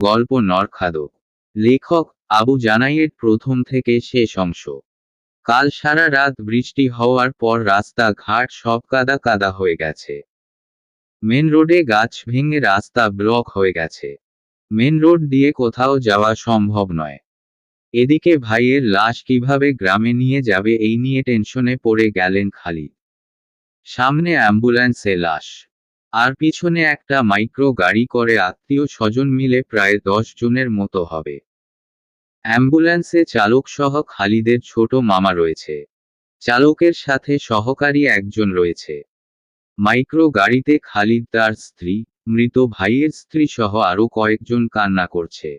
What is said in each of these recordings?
গল্প নরখাদক। লেখক আবু জানাইয়ের প্রথম থেকে শেষ অংশ। কাল সারা রাত বৃষ্টি হওয়ার পর রাস্তা ঘাট সব কাদা কাদা হয়ে গেছে। মেন রোডে গাছ ভেঙে রাস্তা ব্লক হয়ে গেছে। মেন রোড দিয়ে কোথাও যাওয়া সম্ভব নয়। এদিকে ভাইয়ের লাশ কীভাবে গ্রামে নিয়ে যাবে এই নিয়ে টেনশনে পড়ে গেলেন খালি সামনে অ্যাম্বুলেন্সে লাশ। আর পিছনে একটা মাইক্রো গাড়ি করে আত্মীয় স্বজন মিলে প্রায় দশ জনের মতো হবে। অ্যাম্বুলেন্সে চালক সহ খালিদের ছোট মামা রয়েছে। চালকের সাথে সহকারী একজন রয়েছে। মাইক্রো গাড়িতে খালিদ তার স্ত্রী, মৃত ভাইয়ের স্ত্রী সহ আরও কয়েকজন কান্না করছে।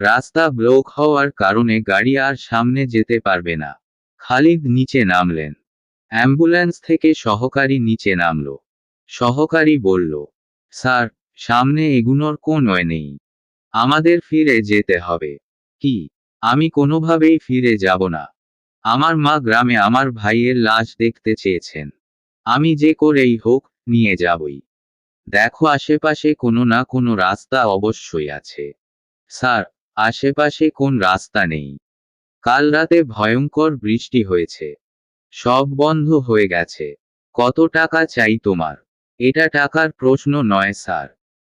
রাস্তা ব্লক হওয়ার কারণে গাড়ি আর সামনে যেতে পারবে না। খালিদ নিচে নামলেন। অ্যাম্বুলেন্স থেকে সহকারী নিচে নামলো। সহকারী বলল, স্যার, সামনে এগুনোর কোন নেই। আমাদের ফিরে যেতে হবে। কি? আমি কোনোভাবেই ফিরে যাব না। আমার মা গ্রামে আমার ভাইয়ের লাশ দেখতে চেয়েছেন। আমি যে করেই হোক নিয়ে যাবই। দেখো আশেপাশে কোনো না কোনো রাস্তা অবশ্যই আছে। স্যার, আশেপাশে কোন রাস্তা নেই। কাল রাতে ভয়ঙ্কর বৃষ্টি হয়েছে। সব বন্ধ হয়ে গেছে। কত টাকা চাই তোমার? এটা টাকার প্রশ্ন নয়, স্যার।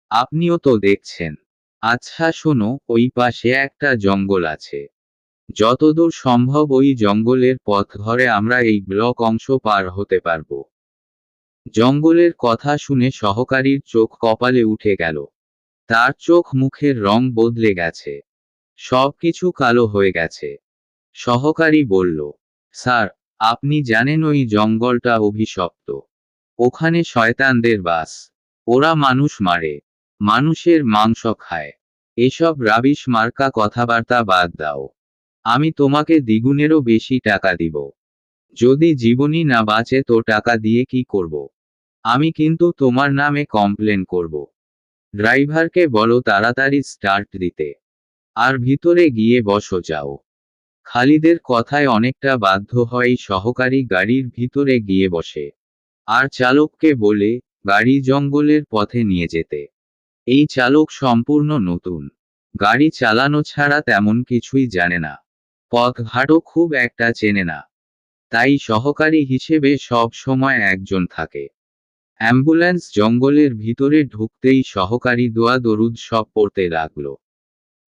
আপনিও তো দেখছেন। আচ্ছা শোনো, ওই পাশে একটা জঙ্গল আছে। যতদূর সম্ভব ওই জঙ্গলের পথ ধরে আমরা এই ব্লক অংশ পার হতে পারব। জঙ্গলের কথা শুনে সহকারীর চোখ কপালে উঠে গেল। তার চোখ মুখের রং বদলে গেছে। সব কিছু কালো হয়ে গেছে। সহকারী বলল, স্যার, আপনি জানেন ওই জঙ্গলটা অভিশপ্ত। ওখানে শয়তানদের বাস। ওরা মানুষ মারে। মানুষের মাংস খায়। এসব রাবিশ মার্কা কথাবার্তা বাদ দাও। আমি তোমাকে দ্বিগুণেরও বেশি টাকা দিব। যদি জীবনই না বাঁচে তো টাকা দিয়ে কি করব? আমি কিন্তু তোমার নামে কমপ্লেন করব। ড্রাইভারকে বলো তাড়াতাড়ি স্টার্ট দিতে। আর ভিতরে গিয়ে বসো, যাও। খালিদের কথায় অনেকটা বাধ্য হয় সহকারী গাড়ির ভিতরে গিয়ে বসে। আর চালককে বলে, গাড়ি জঙ্গলের পথে নিয়ে যেতে। এই চালক সম্পূর্ণ নতুন। গাড়ি চালানো ছাড়া তেমন কিছুই জানে না। পথঘাটও খুব একটা চেনে না। তাই সহকারী হিসেবে সব সময় একজন থাকে। অ্যাম্বুলেন্স জঙ্গলের ভিতরে ঢুকতেই সহকারী দোয়া দরুদ সব পড়তে লাগল।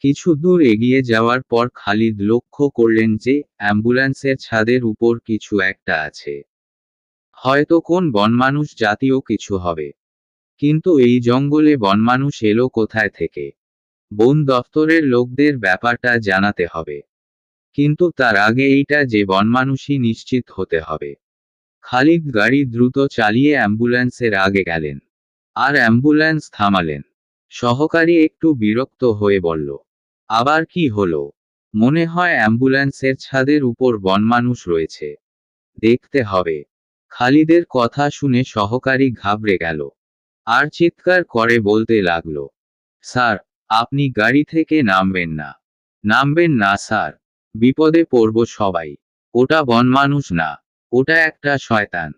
কিছু দূর এগিয়ে যাওয়ার পর খালিদ লক্ষ্য করলেন যে অ্যাম্বুলেন্সের ছাদের উপর কিছু একটা আছে। হয়তো কোন বনমানুষ জাতীয় কিছু হবে। কিন্তু এই জঙ্গলে বনমানুষ এলো কোথায় থেকে? বন দফতরের লোকদের ব্যাপারটা জানাতে হবে। কিন্তু তার আগে এইটা যে বনমানুষই নিশ্চিত হতে হবে। খালিদ গাড়ি দ্রুত চালিয়ে অ্যাম্বুলেন্সের আগে গেলেন। আর অ্যাম্বুলেন্স থামালেন। সহকারী একটু বিরক্ত হয়ে বলল, আবার কি হলো? মনে হয় অ্যাম্বুলেন্সের ছাদের উপর বনমানুষ রয়েছে। দেখতে হবে। খালিদের কথা শুনে সহকারী ঘাবড়ে গেল। আর চিৎকার করে বলতে লাগল, স্যার, আপনি গাড়ি থেকে নামবেন না। নামবেন না, স্যার। বিপদে পড়ব সবাই। ওটা বনমানুষ না, ওটা একটা শয়তান।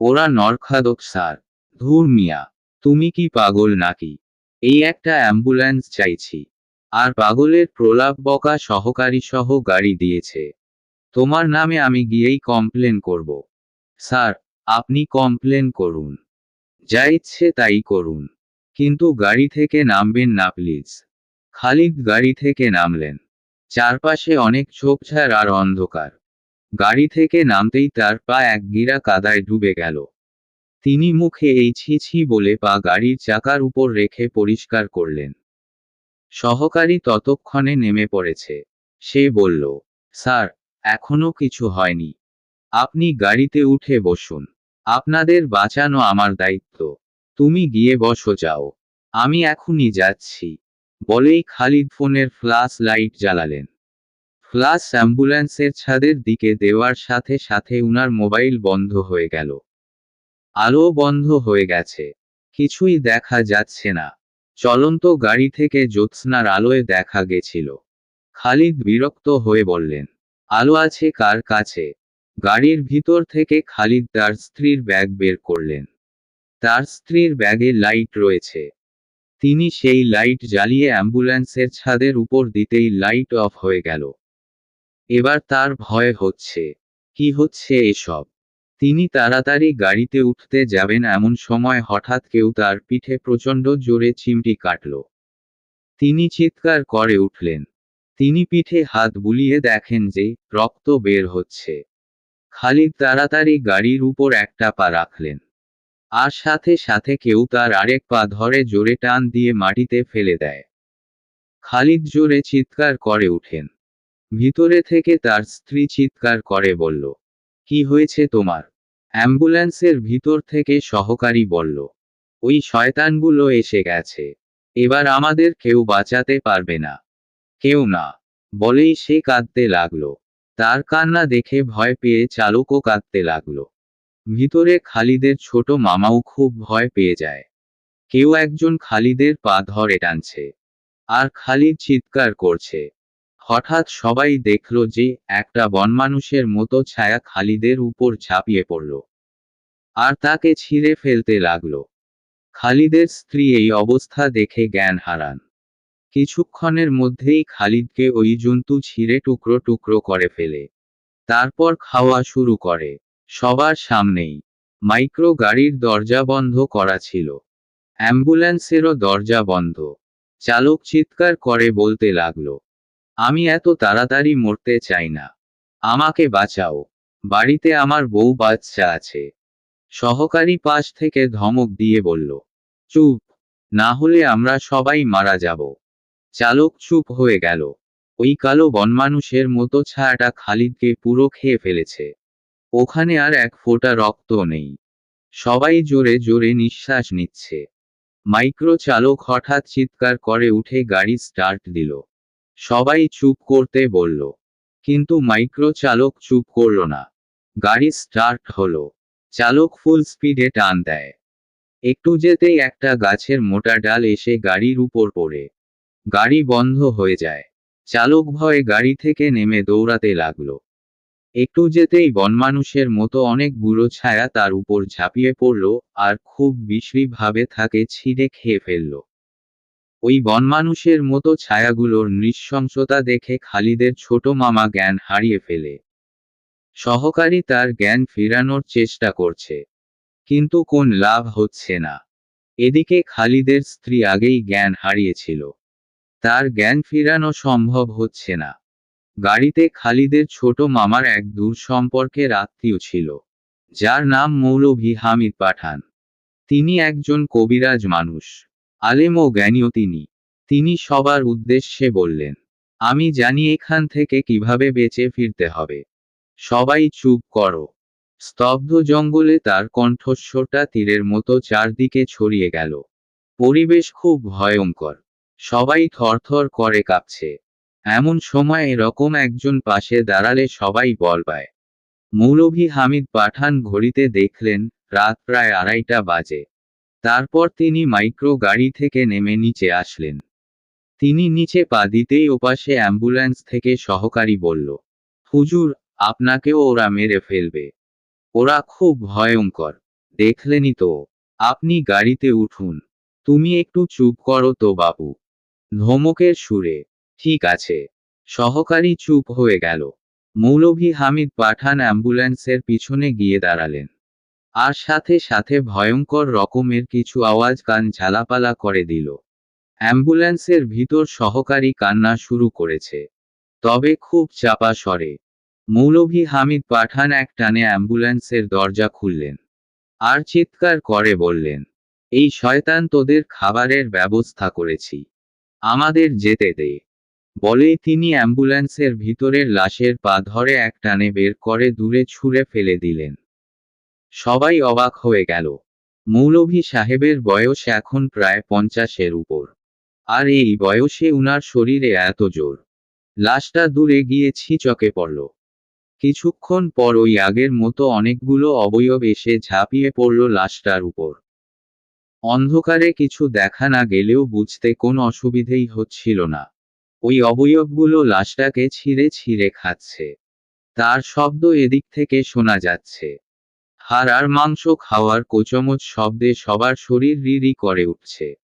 ওরা নরখাদক, স্যার। ধুর মিয়া, তুমি কি পাগল নাকি? এই একটা অ্যাম্বুলেন্স চাইছি। আর পাগলের প্রলাপ বকা সহকারী সহ গাড়ি দিয়েছে। তোমার নামে আমি গিয়েই কমপ্লেন করব। স্যার, আপনি কমপ্লেন করুন। যা ইচ্ছে তাই করুন। কিন্তু গাড়ি থেকে নামবেন না, প্লিজ। খালিদ গাড়ি থেকে নামলেন। চারপাশে অনেক ঝোপঝাড় আর অন্ধকার। গাড়ি থেকে নামতেই তার পা এক গিরা কাদায় ডুবে গেল। তিনি মুখে এই ছি ছি বলে পা গাড়ির চাকার উপর রেখে পরিষ্কার করলেন। সহকারী ততক্ষণে নেমে পড়েছে। সে বলল, স্যার, এখনও কিছু হয়নি। আপনি গাড়িতে উঠে বসুন। আপনাদের বাঁচানো আমার দায়িত্ব। তুমি গিয়ে বসো, যাও। আমি এখনই যাচ্ছি। বলেই খালিদ ফোনের ফ্লাশ লাইট জ্বালালেন। ফ্লাশ অ্যাম্বুলেন্সের ছাদের দিকে দেওয়ার সাথে সাথে উনার মোবাইল বন্ধ হয়ে গেল। আলো বন্ধ হয়ে গেছে। কিছুই দেখা যাচ্ছে না। চলন্ত গাড়ি থেকে জ্যোৎস্নার আলোয় দেখা গেছিল। খালিদ বিরক্ত হয়ে বললেন, আলো আছে কার কাছে? গাড়ির ভিতর থেকে খালিদ তার স্ত্রীর ব্যাগ বের করলেন। তার স্ত্রীর ব্যাগে লাইট রয়েছে। তিনি সেই লাইট জ্বালিয়ে অ্যাম্বুলেন্সের ছাদের উপর দিতেই লাইট অফ হয়ে গেল। এবার তার ভয় হচ্ছে। কি হচ্ছে এসব? তিনি তাড়াতাড়ি গাড়িতে উঠতে যাবেন এমন সময় হঠাৎ কেউ তার পিঠে প্রচণ্ড জোরে চিমটি কাটল। তিনি চিৎকার করে উঠলেন। তিনি পিঠে হাত বুলিয়ে দেখেন যে রক্ত বের হচ্ছে। খালিদ তাড়াতাড়ি গাড়ির উপর একটা পা রাখলেন। আর সাথে সাথে কেউ তার আরেক পা ধরে জোরে টান দিয়ে মাটিতে ফেলে দেয়। খালিদ জোরে চিৎকার করে উঠেন ভিতরে থেকে তার স্ত্রী চিৎকার করে বলল, কি হয়েছে তোমার? অ্যাম্বুলেন্সের ভিতর থেকে সহকারী বলল, ওই শয়তানগুলো এসে গেছে। এবার আমাদের কেউ বাঁচাতে পারবে না। কেউ না। বলেই সে কাঁদতে লাগল। তার কান্না দেখে ভয় পেয়ে চালকও কাঁদতে লাগল। ভিতরে খালিদের ছোট মামাও খুব ভয় পেয়ে যায়। কেউ একজন খালিদের পা ধরে টানছে। আর খালিদ চিৎকার করছে। হঠাৎ সবাই দেখল যে একটা বনমানুষের মতো ছায়া খালিদের উপর ঝাঁপিয়ে পড়ল। আর তাকে ছিঁড়ে ফেলতে লাগল। খালিদের স্ত্রী এই অবস্থা দেখে জ্ঞান হারান। কিছুক্ষণের মধ্যেই খালিদকে ওই জন্তু ছিঁড়ে টুকরো টুকরো করে ফেলে। তারপর খাওয়া শুরু করে। সবার সামনেই মাইক্রো গাড়ির দরজা বন্ধ করা ছিল। অ্যাম্বুলেন্সেরও দরজা বন্ধ। চালক চিৎকার করে বলতে লাগল, আমি এত তাড়াতাড়ি মরতে চাই না। আমাকে বাঁচাও। বাড়িতে আমার বউ বাচ্চা আছে। সহকারী পাশ থেকে ধমক দিয়ে বলল, চুপ। না হলে আমরা সবাই মারা যাব। চালক চুপ হয়ে গেল। ওই কালো বনমানুষের মতো ছায়াটা খালিদকে পুরো খেয়ে ফেলেছে। ওখানে আর এক ফোঁটা রক্ত নেই। সবাই জোরে জোরে নিঃশ্বাস নিচ্ছে। মাইক্রো চালক হঠাৎ চিৎকার করে উঠে গাড়ি স্টার্ট দিল। সবাই চুপ করতে বলল। কিন্তু মাইক্রো চালক চুপ করল না। গাড়ি স্টার্ট হলো। চালক ফুল স্পিডে টান দেয়। একটু যেতেই একটা গাছের মোটা ডাল এসে গাড়ির উপর পড়ে। গাড়ি বন্ধ হয়ে যায়। চালক ভয়ে গাড়ি থেকে নেমে দৌড়াতে লাগল। একটু যেতেই বনমানুষের মতো অনেক বুড়ো ছায়া তার উপর ঝাঁপিয়ে পড়ল আর খুব বিশ্রীভাবে থাকে ছিঁড়ে খেয়ে ফেলল। ওই বনমানুষের মতো ছায়াগুলোর নৃশংসতা দেখে খালিদের ছোট মামা জ্ঞান হারিয়ে ফেলে। সহকারী তার জ্ঞান ফেরানোর চেষ্টা করছে। কিন্তু কোন লাভ হচ্ছে না। এদিকে খালিদের স্ত্রী আগেই জ্ঞান হারিয়েছিল। তার জ্ঞান ফেরানো সম্ভব হচ্ছে না। গাড়িতে খালিদের ছোট মামার এক দূর সম্পর্কের আত্মীয় ছিল, যার নাম মৌলভী হামিদ পাঠান। তিনি একজন কবিরাজ মানুষ, আলেম ও জ্ঞানীয় তিনি। তিনি সবার উদ্দেশ্যে বললেন, আমি জানি এখান থেকে কীভাবে বেঁচে ফিরতে হবে। সবাই চুপ করো। স্তব্ধ জঙ্গলে তার কণ্ঠস্বরটা তীরের মতো চারদিকে ছড়িয়ে গেল। পরিবেশ খুব ভয়ঙ্কর। সবাই থরথর করে কাঁপছে। এমন সময় এরকম একজন পাশে দাঁড়ালে সবাই বল পায়। মৌলভী হামিদ পাঠান ঘড়িতে দেখলেন, রাত প্রায় আড়াইটা বাজে। তারপর তিনি মাইক্রো গাড়ি থেকে নেমে নিচে আসলেন। তিনি নিচে পা দিতেই ওপাশে অ্যাম্বুলেন্স থেকে সহকারী বলল, হুজুর, আপনাকেও ওরা মেরে ফেলবে। ওরা খুব ভয়ঙ্কর। দেখলেনই তো। আপনি গাড়িতে উঠুন। তুমি একটু চুপ করো তো বাবু। ধমকের সুরে, ঠিক আছে। সহকারী চুপ হয়ে গেল। মৌলভী হামিদ পাঠান অ্যাম্বুলেন্সের পিছনে গিয়ে দাঁড়ালেন। আর সাথে সাথে ভয়ঙ্কর রকমের কিছু আওয়াজ কান ঝালাপালা করে দিল। অ্যাম্বুলেন্সের ভিতর সহকারী কান্না শুরু করেছে। তবে খুব চাপা স্বরে। মৌলভী হামিদ পাঠান এক টানে অ্যাম্বুলেন্সের দরজা খুললেন। আর চিৎকার করে বললেন, এই শয়তান তোদের খাবারের ব্যবস্থা করেছি। আমাদের যেতে দে। বলেই তিনি অ্যাম্বুলেন্সের ভিতরের লাশের পা ধরে এক টানে বের করে দূরে ছুঁড়ে ফেলে দিলেন। সবাই অবাক হয়ে গেল। মৌলভী সাহেবের বয়স এখন প্রায় পঞ্চাশের উপর। আর এই বয়সে উনার শরীরে এত জোর। লাশটা দূরে গিয়ে ছিচকে পড়ল। কিছুক্ষণ পর ওই আগের মতো অনেকগুলো অবয়ব এসে ঝাঁপিয়ে পড়ল লাশটার উপর। অন্ধকারে কিছু দেখা না গেলেও বুঝতে কোন অসুবিধেই হচ্ছিল না। ওই অবয়বগুলো লাশটাকে ছিঁড়ে ছিঁড়ে খাচ্ছে। তার শব্দ এদিক থেকে শোনা যাচ্ছে। হাড় আর মাংস খাওয়ার কোচমচ শব্দে সবার শরীর রিরি করে উঠছে।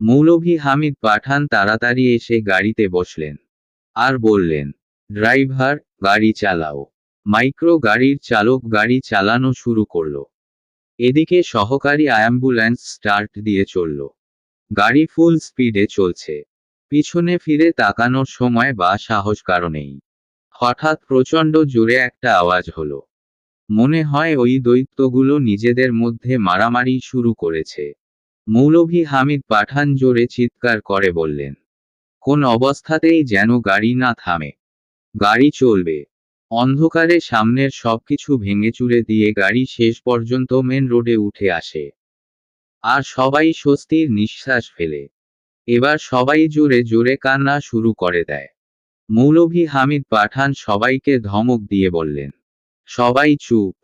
মৌলভী হামিদ পাঠান তাড়াতাড়ি এসে গাড়িতে বসলেন। আর বললেন, ড্রাইভার, গাড়ি চালাও। মাইক্রো গাড়ির চালক গাড়ি চালানো শুরু করল। এদিকে সহকারী অ্যাম্বুলেন্স স্টার্ট দিয়ে চলল। গাড়ি ফুল স্পিডে চলছে। পিছনে ফিরে তাকানোর সময় বা সাহস কারণেই হঠাৎ প্রচণ্ড জোরে একটা আওয়াজ হলো। মনে হয় ওই দৈত্যগুলো নিজেদের মধ্যে মারামারি শুরু করেছে। মৌলভী হামিদ পাঠান জোরে চিৎকার করে বললেন, কোন অবস্থাতেই যেন গাড়ি না থামে। গাড়ি চলবে। অন্ধকারে সামনের সবকিছু ভেঙে চুরে দিয়ে গাড়ি শেষ পর্যন্ত মেন রোডে উঠে আসে। আর সবাই স্বস্তির নিঃশ্বাস ফেলে। এবার সবাই জোরে জোরে কান্না শুরু করে দেয়। মৌলভী হামিদ পাঠান সবাইকে ধমক দিয়ে বললেন, সবাই চুপ।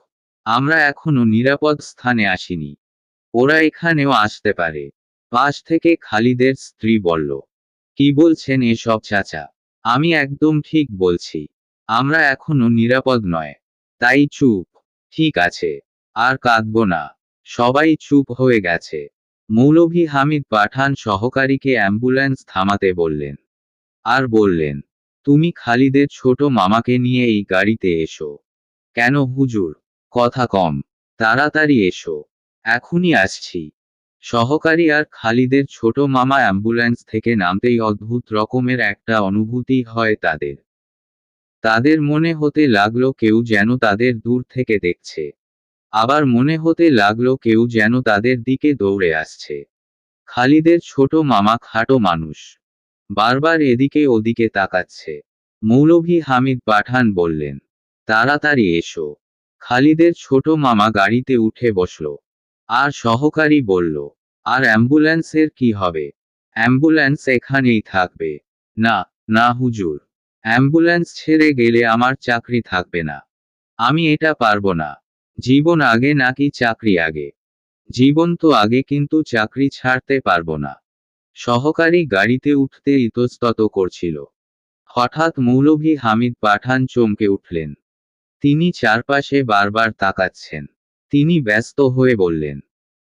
আমরা এখনও নিরাপদ স্থানে আসিনি। ওরা এখানেও আসতে পারে। পাশ থেকে খালিদের স্ত্রী বলল, কি বলছেন এসব চাচা? আমি একদম ঠিক বলছি। আমরা এখনও নিরাপদ নয়। তাই চুপ। ঠিক আছে। আর কাঁদব না। সবাই চুপ হয়ে গেছে। মৌলভী হামিদ পাঠান সহকারীকে অ্যাম্বুলেন্স থামাতে বললেন। আর বললেন, তুমি খালিদের ছোট মামাকে নিয়ে এই গাড়িতে এসো। কেন হুজুর? কথা কম। তাড়াতাড়ি এসো। এখনই আসছি। সহকারী আর খালিদের ছোট মামা অ্যাম্বুলেন্স থেকে নামতেই অদ্ভুত রকমের একটা অনুভূতি হয় তাদের। তাদের মনে হতে লাগল কেউ যেন তাদের দূর থেকে দেখছে। আবার মনে হতে লাগল কেউ যেন তাদের দিকে দৌড়ে আসছে। খালিদের ছোট মামা খাটো মানুষ। বারবার এদিকে ওদিকে তাকাচ্ছে। মৌলভী হামিদ পাঠান বললেন, তাড়াতাড়ি এসো। খালিদের ছোট মামা গাড়িতে উঠে বসল। আর সহকারী বলল, আর অ্যাম্বুলেন্সের কি হবে? অ্যাম্বুলেন্স এখানেই থাকবে। না না হুজুর। অ্যাম্বুলেন্স ছেড়ে গেলে আমার চাকরি থাকবে না। আমি এটা পারব না। জীবন আগে নাকি চাকরি আগে? জীবন তো আগে কিন্তু চাকরি ছাড়তে পারব না। সহকারী গাড়িতে উঠতে ইতস্তত করছিল। হঠাৎ মৌলভী হামিদ পাঠান চমকে উঠলেন। তিনি চারপাশে বারবার তাকাচ্ছেন। তিনি ব্যস্ত হয়ে বললেন,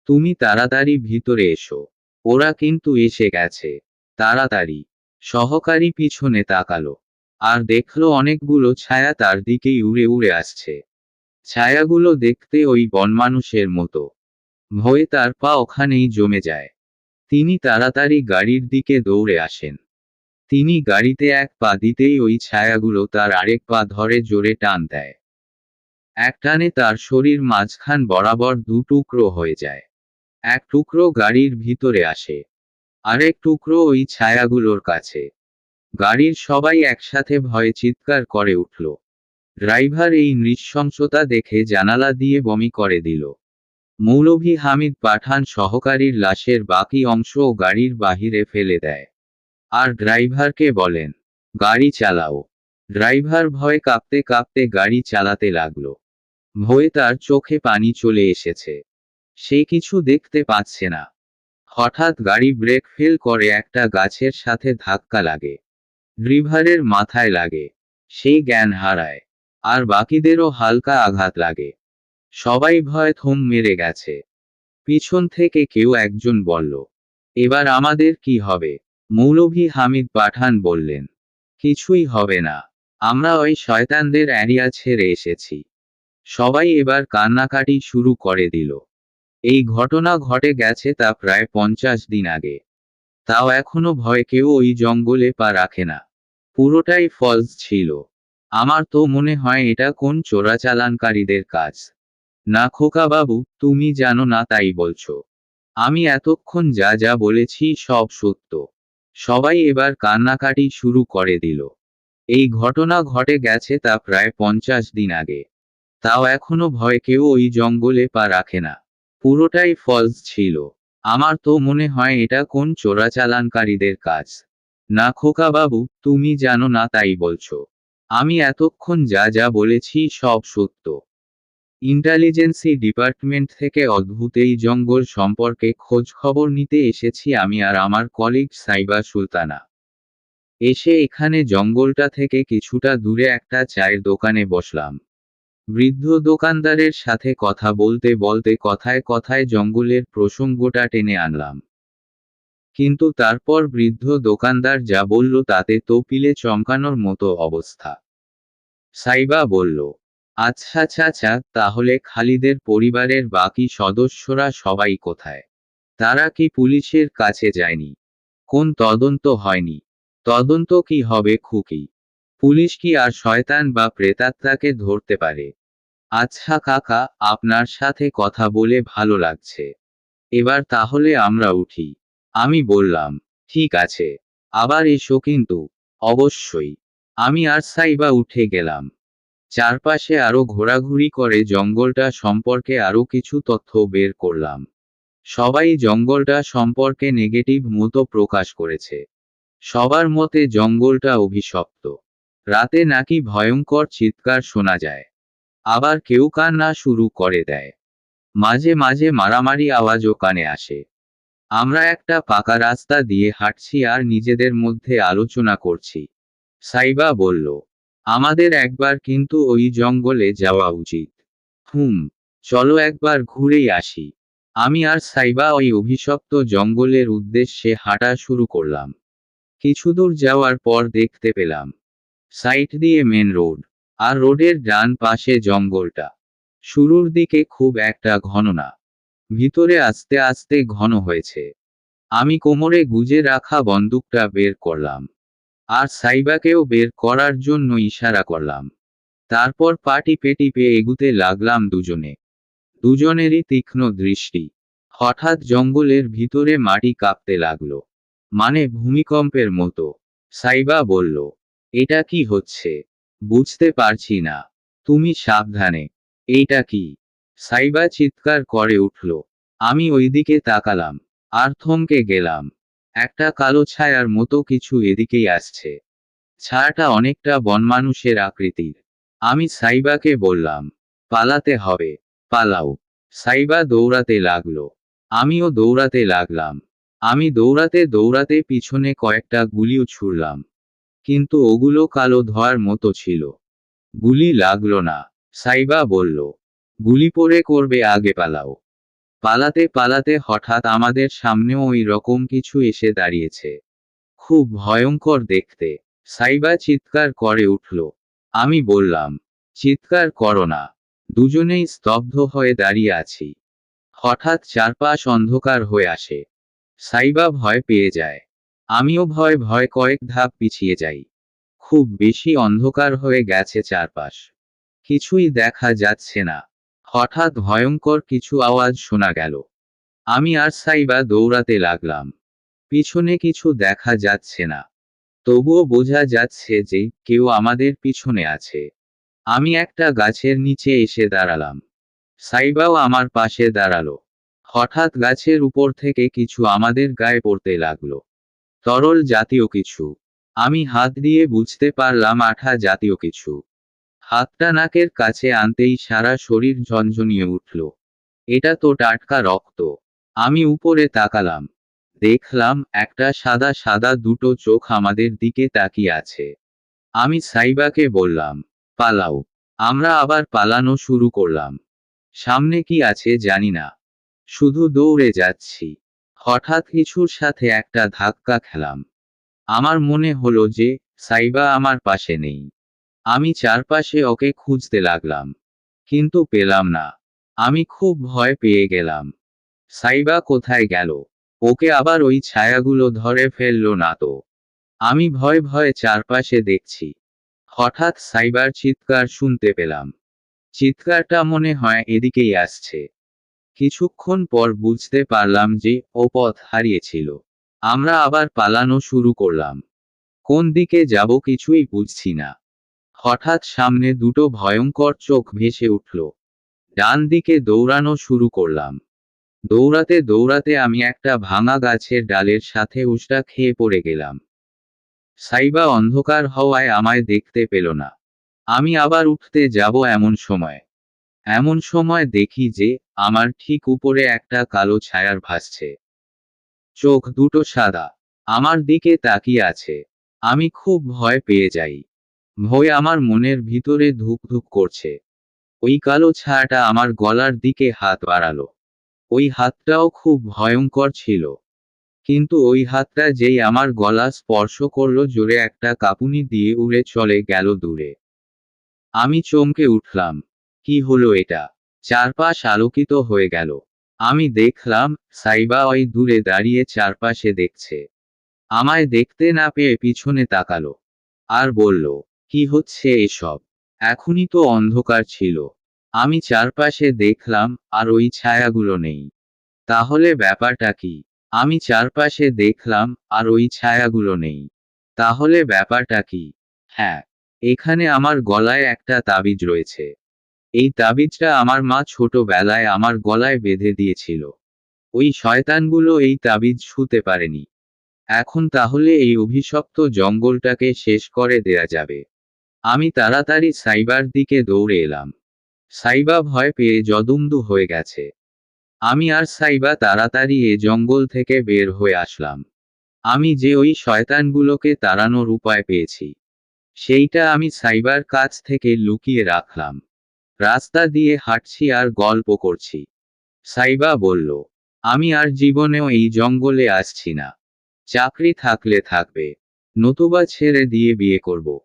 তুমি তাড়াতাড়ি ভিতরে এসো। ওরা কিন্তু এসে গেছে। তাড়াতাড়ি। সহকারী পিছনে তাকালো। আর দেখল অনেকগুলো ছায়া তার দিকেই উড়ে উড়ে আসছে। ছায়াগুলো দেখতে ওই বনমানুষের মতো। ভয়ে তার পা ওখানেই জমে যায়। তিনি তাড়াতাড়ি গাড়ির দিকে দৌড়ে আসেন। তিনি গাড়িতে এক পা দিতেই ওই ছায়াগুলো তার আরেক পা ধরে জোরে টান দেয়। এক টানে তার শরীর মাঝখান বরাবর দু টুকরো হয়ে যায়। এক টুকরো গাড়ির ভিতরে আসে। আরেক টুকরো ওই ছায়াগুলোর কাছে। গাড়ির সবাই একসাথে ভয়ে চিৎকার করে উঠল। ড্রাইভার এই নৃশংসতা দেখে জানালা দিয়ে বমি করে দিল। মৌলভী হামিদ পাঠান সহকারীর লাশের বাকি অংশও গাড়ির বাহিরে ফেলে দেয়। আর ড্রাইভারকে বলেন, গাড়ি চালাও। ড্রাইভার ভয়ে কাঁপতে কাঁপতে গাড়ি চালাতে লাগল। ভয়ে তার চোখে পানি চলে এসেছে। সে কিছু দেখতে পাচ্ছে না। হঠাৎ গাড়ি ব্রেক ফেল করে একটা গাছের সাথে ধাক্কা লাগে। ড্রিভারের মাথায় লাগে সেই জ্ঞান হারায়, আর বাকিদেরও হালকা আঘাত লাগে। সবাই ভয় থম মেরে গেছে। পিছন থেকে কেউ একজন বলল, এবার আমাদের কি হবে? মৌলভী হামিদ পাঠান বললেন, কিছুই হবে না, আমরা ওই শয়তানদের এরিয়া ছেড়ে এসেছি। সবাই এবার কান্নাকাটি শুরু করে দিল। এই ঘটনা ঘটে গেছে তা প্রায় পঞ্চাশ দিন আগে। তাও এখনও ভয় কেউ ওই জঙ্গলে পা রাখে না। পুরোটাই ফলস ছিল। আমার তো মনে হয় এটা কোন চোরাচালানকারীদের কাজ। না খোকা বাবু তুমি জানো না তাই বলছো। আমি এতক্ষণ যা যা বলেছি সব সত্য। সবাই এবার কান্নাকাটি শুরু করে দিল। এই ঘটনা ঘটে গেছে তা প্রায় পঞ্চাশ দিন আগে। তাও এখনও ভয় কেউ ওই জঙ্গলে পা রাখে না। পুরোটাই ফলস ছিল। আমার তো মনে হয় এটা কোন চোরাচালানকারীদের কাজ। না খোকা বাবু, তুমি জানো না তাই বলছো। আমি এতক্ষণ যা যা বলেছি সব সত্য। ইন্টেলিজেন্সি ডিপার্টমেন্ট থেকে অদ্ভুত এই জঙ্গল সম্পর্কে খোঁজ খবর নিতে এসেছি আমি আর আমার কলিগ সাইবা সুলতানা। এসে এখানে জঙ্গলটা থেকে কিছুটা দূরে একটা চায়ের দোকানে বসলাম। বৃদ্ধ দোকানদারের সাথে কথা বলতে বলতে কথায় কথায় জঙ্গলের প্রসঙ্গটা টেনে আনলাম। কিন্তু তারপর বৃদ্ধ দোকানদার যা বলল তাতে তো পিলে চমকানোর মতো অবস্থা। সাইবা বলল আচ্ছা চাচা তাহলে খালিদের পরিবারের বাকি সদস্যরা সবাই কোথায়? তারা কি পুলিশের কাছে যায়নি? কোন তদন্ত হয়নি? তদন্ত কি হবে খুকি? পুলিশ কি আর শয়তান বা প্রেতাত্মাকে ধরতে পারে? আচ্ছা কাকা, আপনার সাথে কথা বলে ভালো লাগছে। এবার তাহলে আমরা উঠি। আমি বললাম, ঠিক আছে। আবার এসো কিন্তু। অবশ্যই। আমি আর সাইবা উঠে গেলাম। চারপাশে আরও ঘোরাঘুরি করে জঙ্গলটা সম্পর্কে আরও কিছু তথ্য বের করলাম। সবাই জঙ্গলটা সম্পর্কে নেগেটিভ মতো প্রকাশ করেছে। সবার মতে জঙ্গলটা অভিশপ্ত। রাতে নাকি ভয়ঙ্কর চিৎকার শোনা যায়। আবার কেউ কান্না শুরু করে দেয়। মাঝে মাঝে মারামারি আওয়াজও কানে আসে। আমরা একটা পাকা রাস্তা দিয়ে হাঁটছি আর নিজেদের মধ্যে আলোচনা করছি। সাইবা বলল, আমাদের একবার কিন্তু ওই জঙ্গলে যাওয়া উচিত। হুম, চলো একবার ঘুরেই আসি। আমি আর সাইবা ওই অভিশপ্ত জঙ্গলের উদ্দেশ্যে হাঁটা শুরু করলাম। কিছু দূর যাওয়ার পর দেখতে পেলাম সাইড দিয়ে মেন রোড, আর রোডের ডান পাশে জঙ্গলটা। শুরুর দিকে খুব একটা ঘন না। ভিতরে আস্তে আস্তে ঘন হয়েছে। আমি কোমরে গুজে রাখা বন্দুকটা বের করলাম। আর সাইবাকেও বের করার জন্য ইশারা করলাম। তারপর পা টিপে টিপে এগুতে লাগলাম দুজনে। দুজনেরই তীক্ষ্ণ দৃষ্টি। হঠাৎ জঙ্গলের ভিতরে মাটি কাঁপতে লাগল। মানে ভূমিকম্পের মতো। সাইবা বলল এটা কি হচ্ছে? বুঝতে পারছি না। তুমি সাবধানে। এইটা কি? সাইবা চিৎকার করে উঠল। আমি ওইদিকে তাকালাম। আর থমকে গেলাম। একটা কালো ছায়ার মতো কিছু এদিকেই আসছে। ছায়াটা অনেকটা বনমানুষের আকৃতির। আমি সাইবাকে বললাম, পালাতে হবে। পালাও। সাইবা দৌড়াতে লাগল। আমিও দৌড়াতে লাগলাম। আমি দৌড়াতে দৌড়াতে পিছনে কয়েকটা গুলিও ছুড়লাম। কিন্তু ওগুলো কালো ধোয়ার মতো ছিল। গুলি লাগল না, সাইবা বলল, গুলি পরে করবে, আগে পালাও। পালাতে পালাতে হঠাৎ আমাদের সামনেও ওই রকম কিছু এসে দাঁড়িয়েছে। খুব ভয়ঙ্কর দেখতে, সাইবা চিৎকার করে উঠল। আমি বললাম, চিৎকার করো না, দুজনেই স্তব্ধ হয়ে দাঁড়িয়ে আছি। হঠাৎ চারপাশ অন্ধকার হয়ে আসে। সাইবা ভয় পেয়ে যায়। আমিও ভয় ভয় কয়েক ধাপ পিছিয়ে যাই। খুব বেশি অন্ধকার হয়ে গেছে চারপাশ। কিছুই দেখা যাচ্ছে না। হঠাৎ ভয়ঙ্কর কিছু আওয়াজ শোনা গেল। আমি আর সাইবা দৌড়াতে লাগলাম। পিছনে কিছু দেখা যাচ্ছে না। তবুও বোঝা যাচ্ছে যে কেউ আমাদের পিছনে আছে। আমি একটা গাছের নিচে এসে দাঁড়ালাম। সাইবাও আমার পাশে দাঁড়াল। হঠাৎ গাছের উপর থেকে কিছু আমাদের গায়ে পড়তে লাগল। তরল জাতীয় কিছু। আমি হাত দিয়ে বুঝতে পারলাম আঠা জাতীয় কিছু। হাতটা নাকের কাছে আনতেই সারা শরীর ঝনঝনিয়ে উঠল। এটা তো টাটকা রক্ত। আমি উপরে তাকালাম। দেখলাম একটা সাদা সাদা দুটো চোখ আমাদের দিকে তাকিয়ে আছে। আমি সাইবাকে বললাম, পালাও। আমরা আবার পালানো শুরু করলাম। সামনে কি আছে জানি না। শুধু দৌড়ে যাচ্ছি। হঠাৎ কিছুর সাথে একটা ধাক্কা খেলাম। আমার মনে হলো যে, সাইবা আমার পাশে নেই। আমি চারপাশে ওকে খুঁজতে লাগলাম, কিন্তু পেলাম না। আমি খুব ভয় পেয়ে গেলাম। সাইবা কোথায় গেল? ওকে আবার ওই ছায়াগুলো ধরে ফেলল না তো। আমি ভয় ভয়ে চারপাশে দেখছি। হঠাৎ সাইবার চিৎকার শুনতে পেলাম। চিৎকারটা মনে হয় এদিকেই আসছে। কিছুক্ষণ পর বুঝতে পারলাম যে ও পথ হারিয়েছিল। আমরা আবার পালানো শুরু করলাম। কোন দিকে যাব কিছুই বুঝছি না। হঠাৎ সামনে দুটো ভয়ঙ্কর চোখ ভেসে উঠল। ডান দিকে দৌড়ানো শুরু করলাম। দৌড়াতে দৌড়াতে আমি একটা ভাঙা গাছের ডালের সাথে উষ্টা খেয়ে পড়ে গেলাম। সাইবা অন্ধকার হওয়ায় আমায় দেখতে পেল না। আমি আবার উঠতে যাব এমন সময়। এমন সময় দেখি যে আমার ঠিক উপরে একটা কালো ছায়ার ভাসছে। চোখ দুটো সাদা। আমার দিকে তাকিয়ে আছে। আমি খুব ভয় পেয়ে যাই। ভয় আমার মনের ভিতরে ধুক ধুক করছে। ওই কালো ছায়াটা আমার গলার দিকে হাত বাড়ালো। ওই হাতটাও খুব ভয়ঙ্কর ছিল। কিন্তু ওই হাতটা যেই আমার গলা স্পর্শ করল জোরে একটা কাঁপুনি দিয়ে উড়ে চলে গেল দূরে। আমি চমকে উঠলাম। কি হলো এটা? চারপাশ আলোকিত হয়ে গেল। আমি দেখলাম, সাইবা ওই দূরে দাঁড়িয়ে চারপাশে দেখছে। আমায় দেখতে না পেয়ে পিছনে তাকালো। আর বলল, কি হচ্ছে এসব? এখনই তো অন্ধকার ছিল। আমি চারপাশে দেখলাম, আর ওই ছায়াগুলো নেই। তাহলে ব্যাপারটা কি? আমি চারপাশে দেখলাম, আর ওই ছায়াগুলো নেই। তাহলে ব্যাপারটা কি? হ্যাঁ এখানে আমার গলায় একটা তাবিজ রয়েছে। এই তাবিজটা আমার মা ছোটবেলায় আমার গলায় বেঁধে দিয়েছিল। ওই শয়তানগুলো এই তাবিজ ছুতে পারেনি। এখন তাহলে এই অভিশপ্ত জঙ্গলটাকে শেষ করে দেয়া যাবে। আমি তাড়াতাড়ি সাইবার দিকে দৌড়ে এলাম। সাইবা ভয় পেয়ে জদুমদু হয়ে গেছে। আমি আর সাইবা তাড়াতাড়ি এ জঙ্গল থেকে বের হয়ে আসলাম। আমি যে ওই শয়তানগুলোকে তাড়ানোর উপায় পেয়েছি, সেইটা আমি সাইবার কাছ থেকে লুকিয়ে রাখলাম। রাস্তা দিয়ে হাঁটছি আর গল্প করছি। সাইবা বলল, আমি আর জীবনেও এই জঙ্গলে আসছি না। চাকরি থাকলে থাকবে। নতুবা ছেড়ে দিয়ে বিয়ে করব।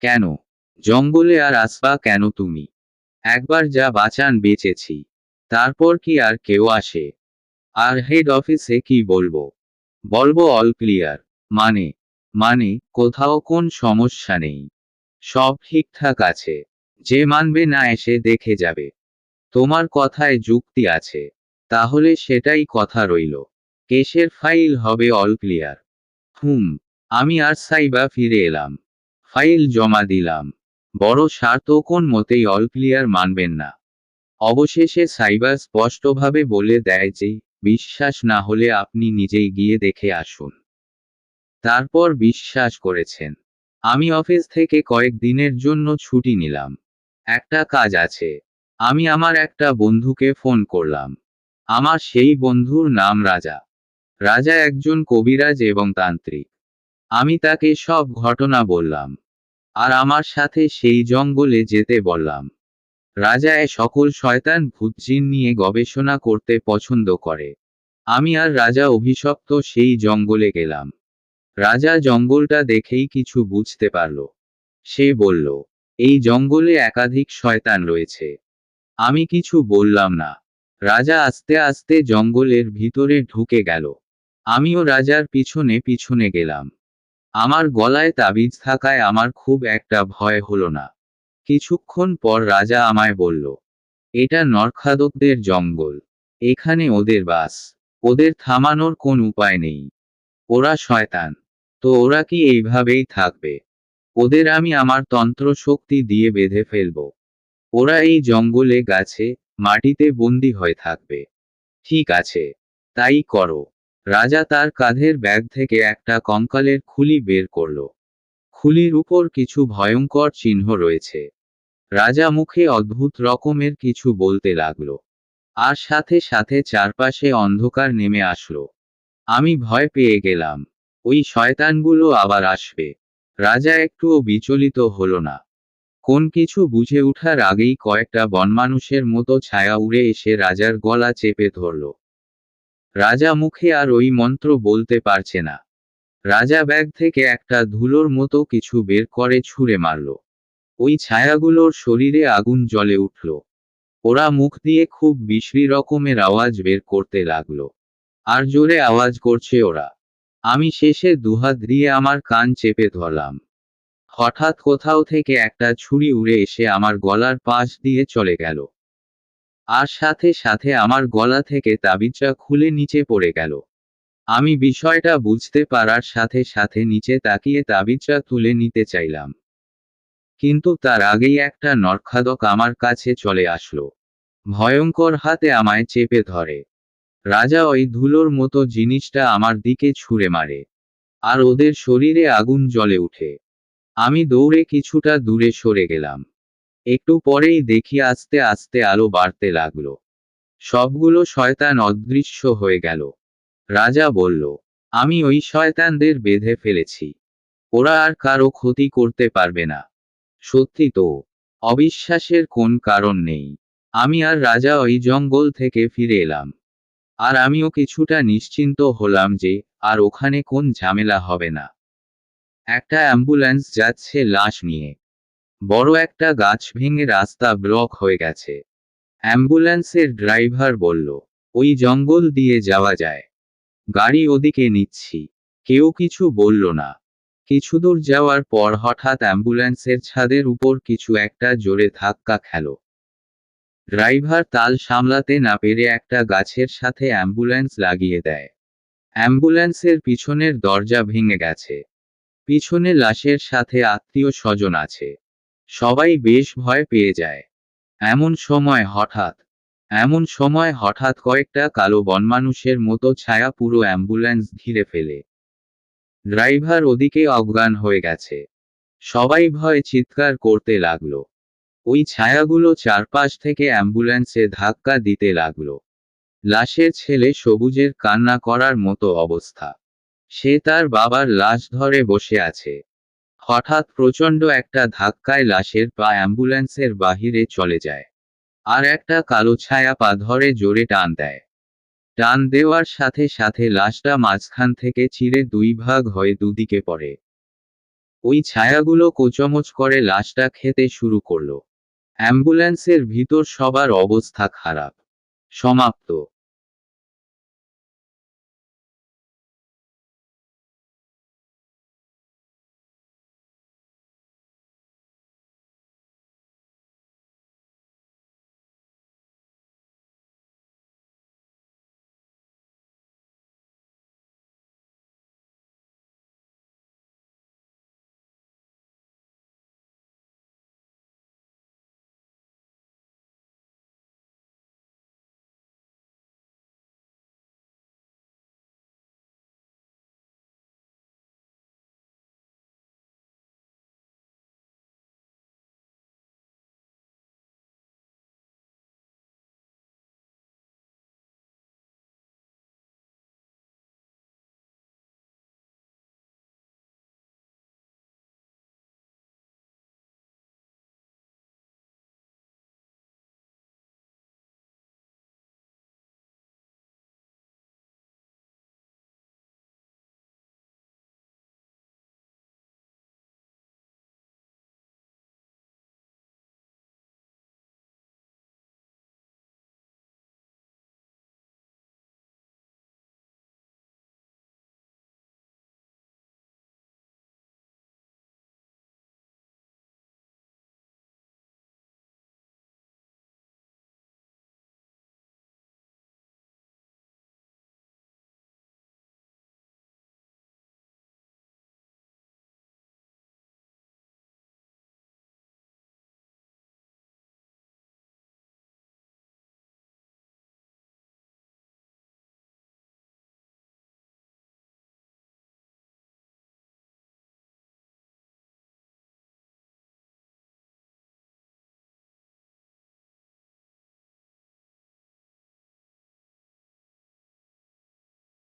কেন? জঙ্গলে আর আসবা কেন তুমি? একবার যা বাঁচান বেঁচেছি। তারপর কি আর কেউ আসে? আর হেড অফিসে কি বলব? বলব অল ক্লিয়ার। মানে? মানে কোথাও কোন সমস্যা নেই। সব ঠিকঠাক আছে। যে মানবে না এসে দেখে যাবে। তোমার কথায় যুক্তি আছে। তাহলে সেটাই কথা রইল। কেসের ফাইল হবে অল ক্লিয়ার। হুম, আমি আর সাইবা ফিরে এলাম। ফাইল জমা দিলাম। বড় স্বার্থ কোন মতেই অল ক্লিয়ার মানবেন না। অবশেষে সাইবার স্পষ্টভাবে বলে দেয় যে, বিশ্বাস না হলে আপনি নিজেই গিয়ে দেখে আসুন। তারপর বিশ্বাস করেছেন। আমি অফিস থেকে কয়েক দিনের জন্য ছুটি নিলাম। একটা কাজ আছে। আমি আমার একটা বন্ধুকে ফোন করলাম। আমার সেই বন্ধুর নাম রাজা। রাজা একজন কবিরাজ এবং তান্ত্রিক। আমি তাকে সব ঘটনা বললাম। আর আমার সাথে সেই জঙ্গলে যেতে বললাম। রাজা এ সকল শয়তান ভূতজিন নিয়ে গবেষণা করতে পছন্দ করে। আমি আর রাজা অভিশপ্ত সেই জঙ্গলে গেলাম। রাজা জঙ্গলটা দেখেই কিছু বুঝতে পারল। সে বলল এই জঙ্গলে একাধিক শয়তান রয়েছে। আমি কিছু বললাম না। রাজা আস্তে আস্তে জঙ্গলের ভিতরে ঢুকে গেল। আমিও রাজার পিছনে পিছনে গেলাম। আমার গলায় তাবিজ থাকায় আমার খুব একটা ভয় হলো না। কিছুক্ষণ পর রাজা আমায় বলল, এটা নরখাদকদের জঙ্গল। এখানে ওদের বাস। ওদের থামানোর কোন উপায় নেই। ওরা শয়তান। তো ওরা কি এইভাবেই থাকবে? ওদের আমি আমার তন্ত্র শক্তি দিয়ে বেঁধে ফেলব। ওরা এই জঙ্গলে গাছে, মাটিতে বন্দি হয়ে থাকবে। ঠিক আছে, তাই করো। রাজা তার কাঁধের ব্যাগ থেকে একটা কঙ্কালের খুলি বের করল। খুলির উপর কিছু ভয়ঙ্কর চিহ্ন রয়েছে। রাজা মুখে অদ্ভুত রকমের কিছু বলতে লাগল। আর সাথে সাথে চারপাশে অন্ধকার নেমে আসলো। আমি ভয় পেয়ে গেলাম। ওই শয়তানগুলো আবার আসবে। রাজা একটুও বিচলিত হল না। কোন কিছু বুঝে উঠার আগেই কয়েকটা বনমানুষের মতো ছায়া উড়ে এসে রাজার গলা চেপে ধরল। রাজা মুখে আর ওই মন্ত্র বলতে পারছে না। রাজা ব্যাগ থেকে একটা ধুলোর মতো কিছু বের করে ছুঁড়ে মারল। ওই ছায়াগুলোর শরীরে আগুন জ্বলে উঠল। ওরা মুখ দিয়ে খুব বিশ্রী রকমের আওয়াজ বের করতে লাগল। আর জোরে আওয়াজ করছে ওরা। আমি শেষে দুহাত দিয়ে আমার কান চেপে ধরলাম। হঠাৎ কোথাও থেকে একটা ছুরি উড়ে এসে আমার গলার পাশ দিয়ে চলে গেল। আর সাথে সাথে আমার গলা থেকে তাবিজটা খুলে নিচে পড়ে গেল। আমি বিষয়টা বুঝতে পারার সাথে সাথে নিচে তাকিয়ে তাবিজটা তুলে নিতে চাইলাম। কিন্তু তার আগেই একটা নরখাদক আমার কাছে চলে আসলো। ভয়ঙ্কর হাতে আমায় চেপে ধরে। রাজা ওই ধুলোর মতো জিনিসটা আমার দিকে ছুঁড়ে মারে। আর ওদের শরীরে আগুন জ্বলে উঠে আমি দৌড়ে কিছুটা দূরে সরে গেলাম। একটু পরেই দেখি আস্তে আস্তে আলো বাড়তে লাগল। সবগুলো শয়তান অদৃশ্য হয়ে গেল। রাজা বলল, আমি ওই শয়তানদের বেঁধে ফেলেছি। ওরা আর কারও ক্ষতি করতে পারবে না। সত্যি তো, অবিশ্বাসের কোন কারণ নেই। আমি আর রাজা ওই জঙ্গল থেকে ফিরে এলাম। আর আমিও কিছুটা নিশ্চিন্ত হলাম যে আর ওখানে কোন ঝামেলা হবে না। একটা অ্যাম্বুলেন্স যাচ্ছে লাশ নিয়ে। বড় একটা গাছ ভেঙে রাস্তা ব্লক হয়ে গেছে। অ্যাম্বুলেন্সের ড্রাইভার বলল, ওই জঙ্গল দিয়ে যাওয়া যায়। গাড়ি ওদিকে নিচ্ছি। কেউ কিছু বলল না। কিছুদূর যাওয়ার পর হঠাৎ অ্যাম্বুলেন্সের ছাদের উপর কিছু একটা জোরে ধাক্কা খেল। ড্রাইভার তাল সামলাতে না পেরে একটা গাছের সাথে অ্যাম্বুলেন্স লাগিয়ে দেয়। অ্যাম্বুলেন্সের পিছনের দরজা ভেঙে গেছে। পিছনে লাশের সাথে আত্মীয় স্বজন আছে। সবাই বেশ ভয় পেয়ে যায়। এমন সময় হঠাৎ, এমন সময় হঠাৎ কয়েকটা কালো বনমানুষের মতো ছায়া পুরো অ্যাম্বুলেন্স ঘিরে ফেলে। ড্রাইভার ওদিকে অজ্ঞান হয়ে গেছে। সবাই ভয়ে চিৎকার করতে লাগল। ওই ছায়াগুলো চারপাশ থেকে অ্যাম্বুলেন্সে ধাক্কা দিতে লাগল। লাশের ছেলে সবুজের কান্না করার মতো অবস্থা। সে তার বাবার লাশ ধরে বসে আছে। হঠাৎ প্রচণ্ড একটা ধাক্কায় লাশের পা অ্যাম্বুলেন্সের বাহিরে চলে যায়। আর একটা কালো ছায়া পা ধরে জোরে টান দেয়। টান দেওয়ার সাথে সাথে লাশটা মাঝখান থেকে চিরে দুই ভাগ হয়ে দুদিকে পড়ে। ওই ছায়াগুলো কোচমচ করে লাশটা খেতে শুরু করল। অ্যাম্বুলেন্সের ভিতর সবার অবস্থা খারাপ। সমাপ্ত।